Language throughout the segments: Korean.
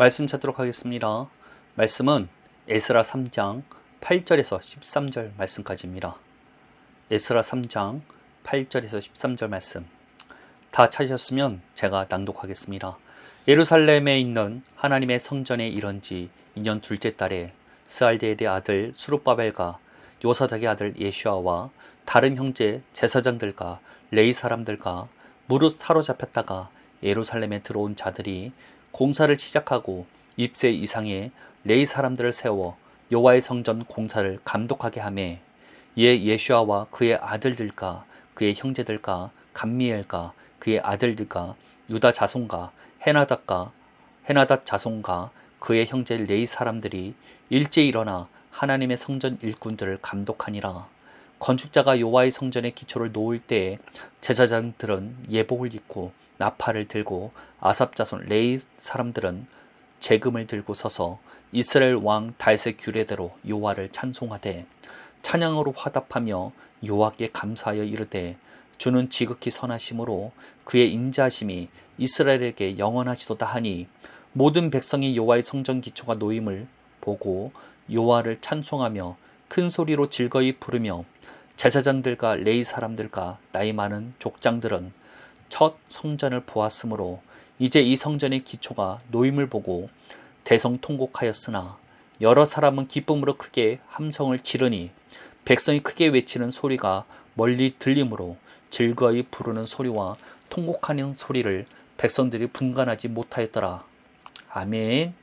말씀 찾도록 하겠습니다. 말씀은 에스라 3장 8절에서 13절 말씀까지입니다. 에스라 3장 8절에서 13절 말씀. 다 찾으셨으면 제가 낭독하겠습니다. 예루살렘에 있는 하나님의 성전에 이른 지 2년 둘째 달에 스알데엘의 아들 수룹바벨과 요사닥의 아들 예슈아와 다른 형제 제사장들과 레이 사람들과 무릇 사로잡혔다가 예루살렘에 들어온 자들이 공사를 시작하고 입세 이상의 레이 사람들을 세워 여호와의 성전 공사를 감독하게 하매 이에 예슈아와 그의 아들들과 그의 형제들과 감미엘과 그의 아들들과 유다 자손과 헤나닷과 헤나닷 자손과 그의 형제 레이 사람들이 일제 일어나 하나님의 성전 일꾼들을 감독하니라. 건축자가 여호와의 성전의 기초를 놓을 때에 제사장들은 예복을 입고 나팔을 들고 아삽 자손 레이 사람들은 재금을 들고 서서 이스라엘 왕 달세 규례대로 여호와를 찬송하되 찬양으로 화답하며 여호와께 감사하여 이르되 주는 지극히 선하심으로 그의 인자심이 이스라엘에게 영원하시도다 하니 모든 백성이 여호와의 성전 기초가 놓임을 보고 여호와를 찬송하며 큰 소리로 즐거이 부르며 제사장들과 레이 사람들과 나이 많은 족장들은 첫 성전을 보았으므로 이제 이 성전의 기초가 놓임을 보고 대성통곡하였으나 여러 사람은 기쁨으로 크게 함성을 지르니 백성이 크게 외치는 소리가 멀리 들리므로 즐거이 부르는 소리와 통곡하는 소리를 백성들이 분간하지 못하였더라. 아멘.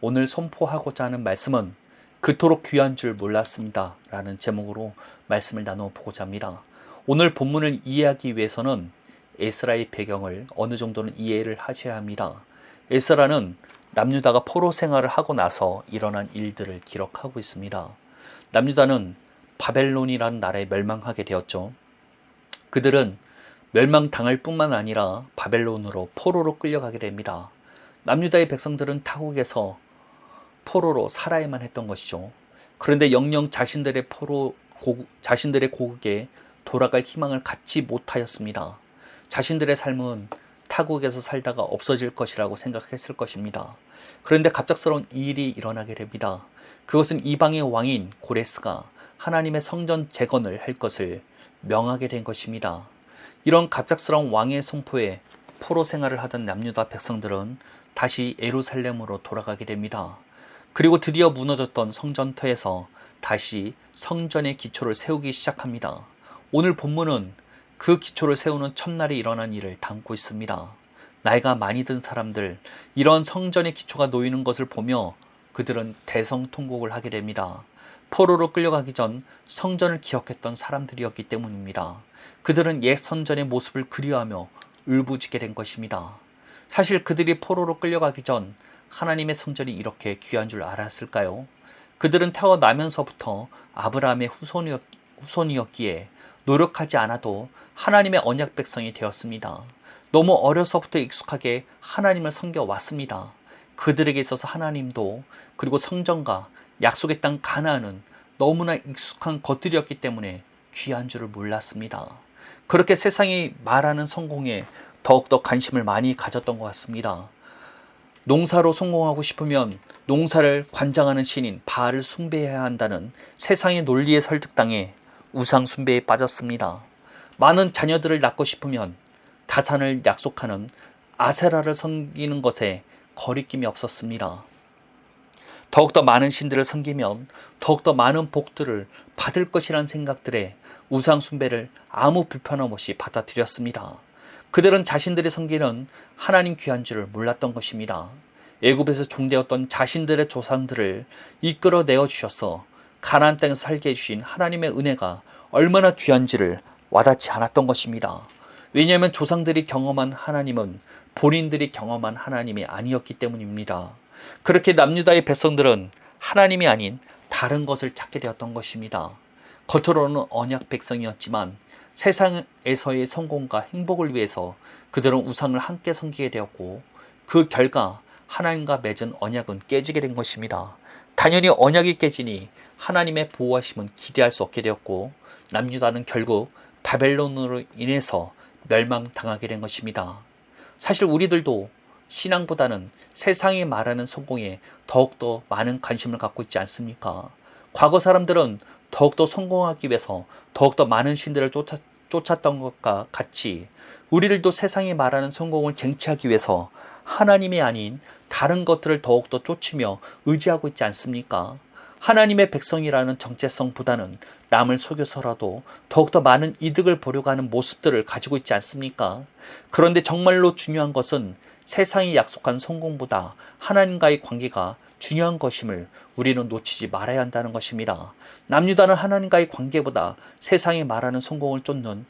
오늘 선포하고자 하는 말씀은 그토록 귀한 줄 몰랐습니다. 라는 제목으로 말씀을 나누어 보고자 합니다. 오늘 본문을 이해하기 위해서는 에스라의 배경을 어느 정도는 이해를 하셔야 합니다. 에스라는 남유다가 포로 생활을 하고 나서 일어난 일들을 기록하고 있습니다. 남유다는 바벨론이라는 나라에 멸망하게 되었죠. 그들은 멸망당할 뿐만 아니라 바벨론으로 포로로 끌려가게 됩니다. 남유다의 백성들은 타국에서 포로로 살아야만 했던 것이죠. 그런데 영영 자신들의 포로 고국, 자신들의 고국에 돌아갈 희망을 갖지 못하였습니다. 자신들의 삶은 타국에서 살다가 없어질 것이라고 생각했을 것입니다. 그런데 갑작스러운 일이 일어나게 됩니다. 그것은 이방의 왕인 고레스가 하나님의 성전 재건을 할 것을 명하게 된 것입니다. 이런 갑작스러운 왕의 선포에 포로 생활을 하던 남유다 백성들은 다시 에루살렘으로 돌아가게 됩니다. 그리고 드디어 무너졌던 성전터에서 다시 성전의 기초를 세우기 시작합니다. 오늘 본문은 그 기초를 세우는 첫날에 일어난 일을 담고 있습니다. 나이가 많이 든 사람들, 이런 성전의 기초가 놓이는 것을 보며 그들은 대성통곡을 하게 됩니다. 포로로 끌려가기 전 성전을 기억했던 사람들이었기 때문입니다. 그들은 옛 선전의 모습을 그리워하며 울부짖게 된 것입니다. 사실 그들이 포로로 끌려가기 전 하나님의 성전이 이렇게 귀한 줄 알았을까요? 그들은 태어나면서부터 아브라함의 후손이었, 후손이었기에 노력하지 않아도 하나님의 언약 백성이 되었습니다. 너무 어려서부터 익숙하게 하나님을 섬겨왔습니다. 그들에게 있어서 하나님도 그리고 성전과 약속의 땅 가나안은 너무나 익숙한 것들이었기 때문에 귀한 줄을 몰랐습니다. 그렇게 세상이 말하는 성공에 더욱더 관심을 많이 가졌던 것 같습니다. 농사로 성공하고 싶으면 농사를 관장하는 신인 바알을 숭배해야 한다는 세상의 논리에 설득당해 우상 숭배에 빠졌습니다. 많은 자녀들을 낳고 싶으면 다산을 약속하는 아세라를 섬기는 것에 거리낌이 없었습니다. 더욱더 많은 신들을 섬기면 더욱더 많은 복들을 받을 것이란 생각들에 우상 숭배를 아무 불편함 없이 받아들였습니다. 그들은 자신들이 섬기는 하나님 귀한 줄을 몰랐던 것입니다. 애굽에서 종되었던 자신들의 조상들을 이끌어 내어 주셔서 가나안 땅에 살게 해 주신 하나님의 은혜가 얼마나 귀한지를 와닿지 않았던 것입니다. 왜냐하면 조상들이 경험한 하나님은 본인들이 경험한 하나님이 아니었기 때문입니다. 그렇게 남유다의 백성들은 하나님이 아닌 다른 것을 찾게 되었던 것입니다. 겉으로는 언약 백성이었지만 세상에서의 성공과 행복을 위해서 그들은 우상을 함께 섬기게 되었고 그 결과 하나님과 맺은 언약은 깨지게 된 것입니다. 당연히 언약이 깨지니 하나님의 보호하심은 기대할 수 없게 되었고 남유다는 결국 바벨론으로 인해서 멸망당하게 된 것입니다. 사실 우리들도 신앙보다는 세상이 말하는 성공에 더욱더 많은 관심을 갖고 있지 않습니까? 과거 사람들은 더욱더 성공하기 위해서 더욱더 많은 신들을 쫓아, 쫓았던 것과 같이 우리들도 세상이 말하는 성공을 쟁취하기 위해서 하나님이 아닌 다른 것들을 더욱더 쫓으며 의지하고 있지 않습니까? 하나님의 백성이라는 정체성보다는 남을 속여서라도 더욱더 많은 이득을 보려고 하는 모습들을 가지고 있지 않습니까? 그런데 정말로 중요한 것은 세상이 약속한 성공보다 하나님과의 관계가 중요한 것임을 우리는 놓치지 말아야 한다는 것입니다. 남유다는 하나님과의 관계보다 세상이 말하는 성공을 쫓는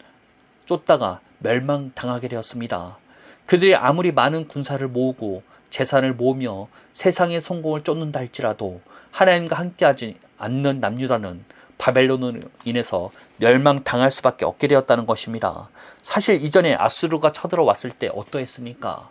쫓다가 멸망당하게 되었습니다. 그들이 아무리 많은 군사를 모으고 재산을 모으며 세상의 성공을 쫓는다 할지라도 하나님과 함께하지 않는 남유다는 바벨론으로 인해서 멸망당할 수밖에 없게 되었다는 것입니다. 사실 이전에 아수르가 쳐들어왔을 때 어떠했습니까?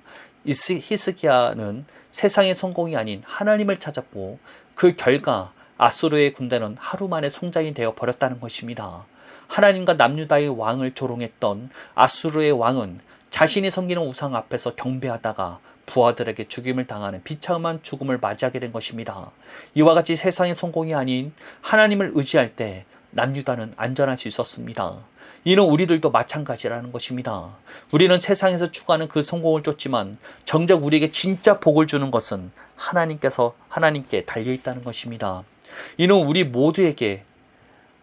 히스기야는 세상의 성공이 아닌 하나님을 찾았고 그 결과 아수르의 군대는 하루 만에 송장이 되어 버렸다는 것입니다. 하나님과 남유다의 왕을 조롱했던 아수르의 왕은 자신이 섬기는 우상 앞에서 경배하다가 부하들에게 죽임을 당하는 비참한 죽음을 맞이하게 된 것입니다. 이와 같이 세상의 성공이 아닌 하나님을 의지할 때 남유다는 안전할 수 있었습니다. 이는 우리들도 마찬가지라는 것입니다. 우리는 세상에서 추구하는 그 성공을 쫓지만 정작 우리에게 진짜 복을 주는 것은 하나님께서 하나님께 달려 있다는 것입니다. 이는 우리 모두에게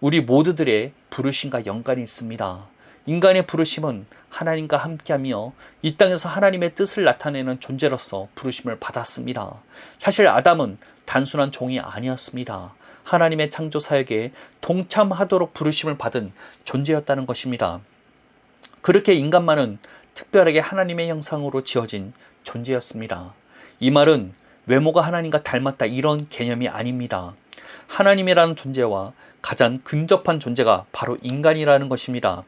우리 모두들의 부르심과 연관이 있습니다. 인간의 부르심은 하나님과 함께하며 이 땅에서 하나님의 뜻을 나타내는 존재로서 부르심을 받았습니다. 사실 아담은 단순한 종이 아니었습니다. 하나님의 창조 사역에 동참하도록 부르심을 받은 존재였다는 것입니다. 그렇게 인간만은 특별하게 하나님의 형상으로 지어진 존재였습니다. 이 말은 외모가 하나님과 닮았다 이런 개념이 아닙니다. 하나님이라는 존재와 가장 근접한 존재가 바로 인간이라는 것입니다.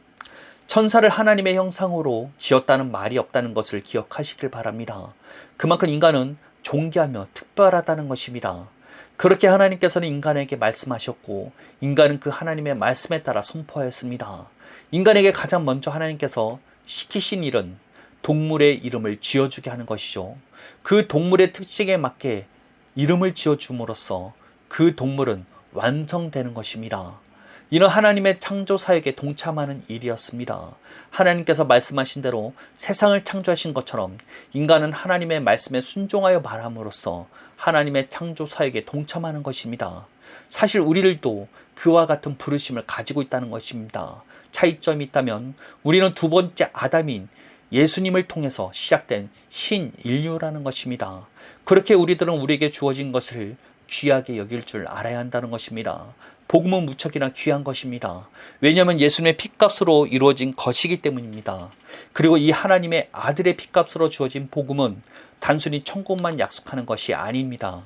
천사를 하나님의 형상으로 지었다는 말이 없다는 것을 기억하시길 바랍니다. 그만큼 인간은 존귀하며 특별하다는 것입니다. 그렇게 하나님께서는 인간에게 말씀하셨고 인간은 그 하나님의 말씀에 따라 선포하였습니다. 인간에게 가장 먼저 하나님께서 시키신 일은 동물의 이름을 지어주게 하는 것이죠. 그 동물의 특징에 맞게 이름을 지어줌으로써 그 동물은 완성되는 것입니다. 이는 하나님의 창조 사역에 동참하는 일이었습니다. 하나님께서 말씀하신 대로 세상을 창조하신 것처럼 인간은 하나님의 말씀에 순종하여 말함으로써 하나님의 창조 사역에 동참하는 것입니다. 사실 우리들도 그와 같은 부르심을 가지고 있다는 것입니다. 차이점이 있다면 우리는 두 번째 아담인 예수님을 통해서 시작된 신인류라는 것입니다. 그렇게 우리들은 우리에게 주어진 것을 귀하게 여길 줄 알아야 한다는 것입니다. 복음은 무척이나 귀한 것입니다. 왜냐하면 예수님의 피값으로 이루어진 것이기 때문입니다. 그리고 이 하나님의 아들의 피값으로 주어진 복음은 단순히 천국만 약속하는 것이 아닙니다.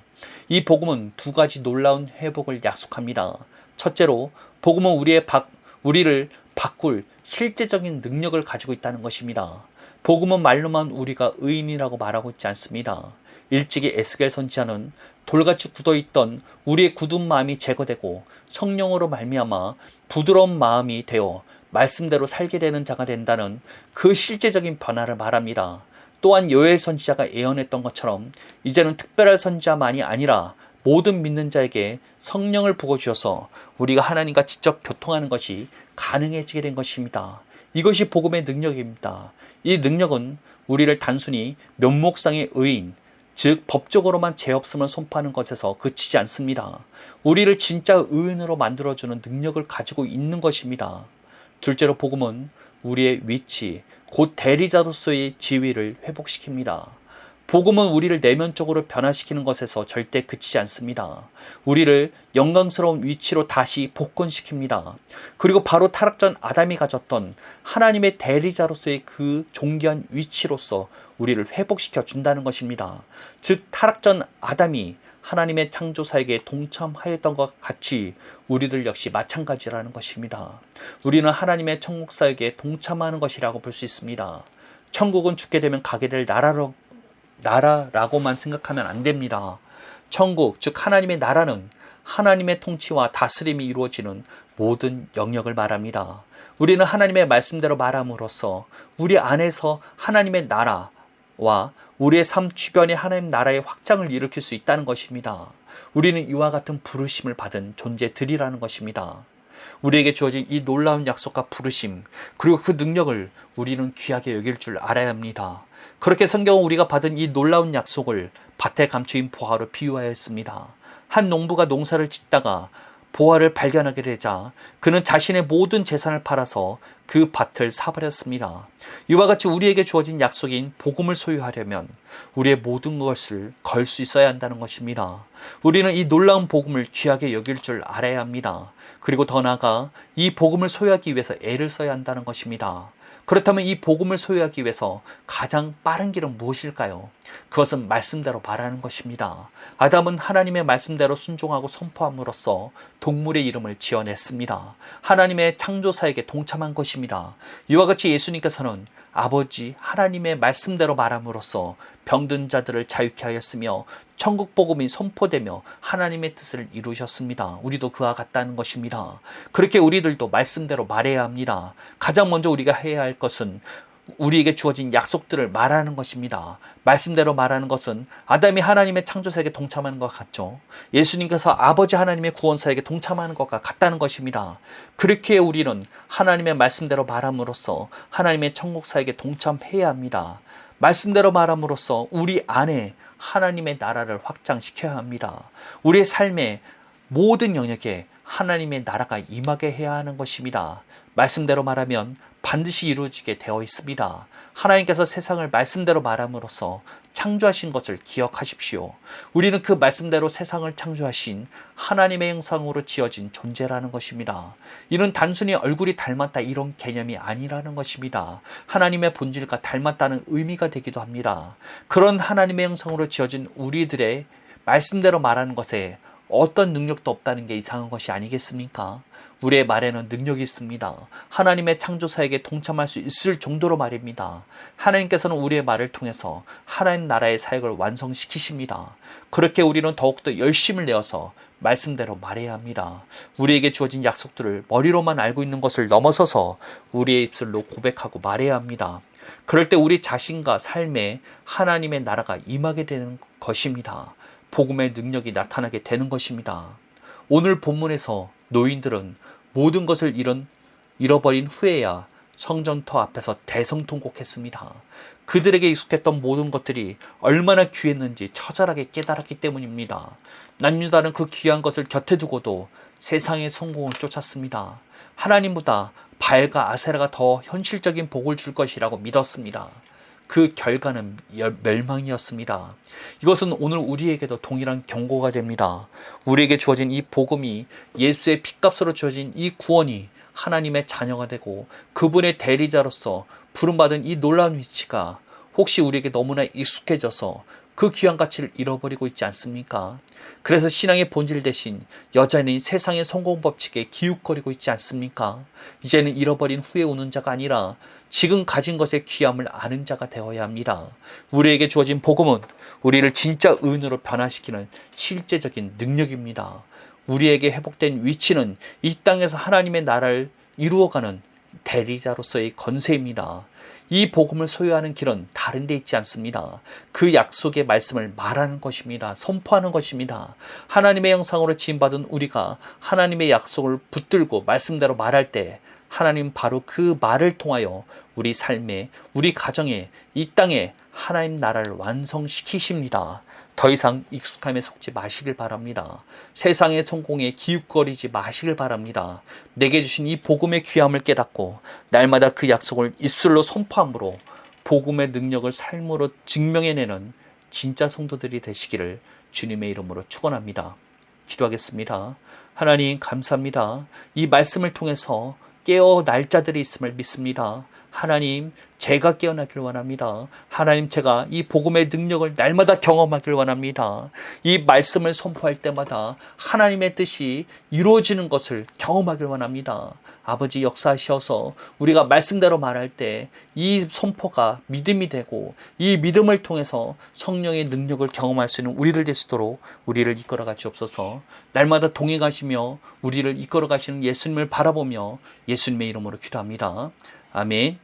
이 복음은 두 가지 놀라운 회복을 약속합니다. 첫째로 복음은 우리의 바, 우리를 바꿀 실제적인 능력을 가지고 있다는 것입니다. 복음은 말로만 우리가 의인이라고 말하고 있지 않습니다. 일찍이 에스겔 선지자는 돌같이 굳어있던 우리의 굳은 마음이 제거되고 성령으로 말미암아 부드러운 마음이 되어 말씀대로 살게 되는 자가 된다는 그 실제적인 변화를 말합니다. 또한 요엘 선지자가 예언했던 것처럼 이제는 특별한 선지자만이 아니라 모든 믿는 자에게 성령을 부어 주셔서 우리가 하나님과 직접 교통하는 것이 가능해지게 된 것입니다. 이것이 복음의 능력입니다. 이 능력은 우리를 단순히 면목상의 의인, 즉 법적으로만 죄 없음을 선포하는 것에서 그치지 않습니다. 우리를 진짜 의인으로 만들어주는 능력을 가지고 있는 것입니다. 둘째로 복음은 우리의 위치, 곧 대리자로서의 지위를 회복시킵니다. 복음은 우리를 내면적으로 변화시키는 것에서 절대 그치지 않습니다. 우리를 영광스러운 위치로 다시 복권시킵니다. 그리고 바로 타락 전 아담이 가졌던 하나님의 대리자로서의 그 존귀한 위치로서 우리를 회복시켜 준다는 것입니다. 즉 타락 전 아담이 하나님의 창조 사역에 동참하였던 것 같이 우리들 역시 마찬가지라는 것입니다. 우리는 하나님의 천국 사역에 동참하는 것이라고 볼 수 있습니다. 천국은 죽게 되면 가게 될 나라로 나라라고만 생각하면 안 됩니다. 천국, 즉 하나님의 나라는 하나님의 통치와 다스림이 이루어지는 모든 영역을 말합니다. 우리는 하나님의 말씀대로 말함으로써 우리 안에서 하나님의 나라와 와 우리의 삶 주변에 하나님 나라의 확장을 일으킬 수 있다는 것입니다. 우리는 이와 같은 부르심을 받은 존재들이라는 것입니다. 우리에게 주어진 이 놀라운 약속과 부르심, 그리고 그 능력을 우리는 귀하게 여길 줄 알아야 합니다. 그렇게 성경은 우리가 받은 이 놀라운 약속을 밭에 감추인 보화로 비유하였습니다. 한 농부가 농사를 짓다가 보화를 발견하게 되자 그는 자신의 모든 재산을 팔아서 그 밭을 사버렸습니다. 이와 같이 우리에게 주어진 약속인 복음을 소유하려면 우리의 모든 것을 걸 수 있어야 한다는 것입니다. 우리는 이 놀라운 복음을 귀하게 여길 줄 알아야 합니다. 그리고 더 나아가 이 복음을 소유하기 위해서 애를 써야 한다는 것입니다. 그렇다면 이 복음을 소유하기 위해서 가장 빠른 길은 무엇일까요? 그것은 말씀대로 말하는 것입니다. 아담은 하나님의 말씀대로 순종하고 선포함으로써 동물의 이름을 지어냈습니다. 하나님의 창조사에게 동참한 것입니다. 이와 같이 예수님께서는 아버지 하나님의 말씀대로 말함으로써 병든 자들을 자유케 하였으며 천국 복음이 선포되며 하나님의 뜻을 이루셨습니다. 우리도 그와 같다는 것입니다. 그렇게 우리들도 말씀대로 말해야 합니다. 가장 먼저 우리가 해야 할 것은 우리에게 주어진 약속들을 말하는 것입니다. 말씀대로 말하는 것은 아담이 하나님의 창조사에게 동참하는 것 같죠. 예수님께서 아버지 하나님의 구원사에게 동참하는 것과 같다는 것입니다. 그렇게 우리는 하나님의 말씀대로 말함으로써 하나님의 천국사에게 동참해야 합니다. 말씀대로 말함으로써 우리 안에 하나님의 나라를 확장시켜야 합니다. 우리의 삶의 모든 영역에 하나님의 나라가 임하게 해야 하는 것입니다. 말씀대로 말하면 반드시 이루어지게 되어 있습니다. 하나님께서 세상을 말씀대로 말함으로써 창조하신 것을 기억하십시오. 우리는 그 말씀대로 세상을 창조하신 하나님의 형상으로 지어진 존재라는 것입니다. 이는 단순히 얼굴이 닮았다 이런 개념이 아니라는 것입니다. 하나님의 본질과 닮았다는 의미가 되기도 합니다. 그런 하나님의 형상으로 지어진 우리들의 말씀대로 말하는 것에 어떤 능력도 없다는 게 이상한 것이 아니겠습니까? 우리의 말에는 능력이 있습니다. 하나님의 창조사에게 동참할 수 있을 정도로 말입니다. 하나님께서는 우리의 말을 통해서 하나님 나라의 사역을 완성시키십니다. 그렇게 우리는 더욱더 열심을 내어서 말씀대로 말해야 합니다. 우리에게 주어진 약속들을 머리로만 알고 있는 것을 넘어서서 우리의 입술로 고백하고 말해야 합니다. 그럴 때 우리 자신과 삶에 하나님의 나라가 임하게 되는 것입니다. 복음의 능력이 나타나게 되는 것입니다. 오늘 본문에서 노인들은 모든 것을 잃은, 잃어버린 후에야 성전터 앞에서 대성통곡했습니다. 그들에게 익숙했던 모든 것들이 얼마나 귀했는지 처절하게 깨달았기 때문입니다. 남유다는 그 귀한 것을 곁에 두고도 세상의 성공을 쫓았습니다. 하나님보다 발과 아세라가 더 현실적인 복을 줄 것이라고 믿었습니다. 그 결과는 멸망이었습니다. 이것은 오늘 우리에게도 동일한 경고가 됩니다. 우리에게 주어진 이 복음이 예수의 핏값으로 주어진 이 구원이 하나님의 자녀가 되고 그분의 대리자로서 부름받은 이 놀라운 위치가 혹시 우리에게 너무나 익숙해져서 그 귀한 가치를 잃어버리고 있지 않습니까? 그래서 신앙의 본질 대신 여전히 세상의 성공 법칙에 기웃거리고 있지 않습니까? 이제는 잃어버린 후에 오는 자가 아니라 지금 가진 것의 귀함을 아는 자가 되어야 합니다. 우리에게 주어진 복음은 우리를 진짜 의인으로 변화시키는 실제적인 능력입니다. 우리에게 회복된 위치는 이 땅에서 하나님의 나라를 이루어가는 대리자로서의 건세입니다. 이 복음을 소유하는 길은 다른 데 있지 않습니다. 그 약속의 말씀을 말하는 것입니다. 선포하는 것입니다. 하나님의 형상으로 지음받은 우리가 하나님의 약속을 붙들고 말씀대로 말할 때 하나님 바로 그 말을 통하여 우리 삶에, 우리 가정에, 이 땅에 하나님 나라를 완성시키십니다. 더 이상 익숙함에 속지 마시길 바랍니다. 세상의 성공에 기웃거리지 마시길 바랍니다. 내게 주신 이 복음의 귀함을 깨닫고 날마다 그 약속을 입술로 선포함으로 복음의 능력을 삶으로 증명해내는 진짜 성도들이 되시기를 주님의 이름으로 축원합니다. 기도하겠습니다. 하나님 감사합니다. 이 말씀을 통해서 깨어 날짜들이 있음을 믿습니다. 하나님, 제가 깨어나길 원합니다. 하나님, 제가 이 복음의 능력을 날마다 경험하길 원합니다. 이 말씀을 선포할 때마다 하나님의 뜻이 이루어지는 것을 경험하길 원합니다. 아버지 역사하셔서 우리가 말씀대로 말할 때 이 선포가 믿음이 되고 이 믿음을 통해서 성령의 능력을 경험할 수 있는 우리들 되시도록 우리를 이끌어 가시옵소서. 날마다 동행하시며 우리를 이끌어 가시는 예수님을 바라보며 예수님의 이름으로 기도합니다. 아멘.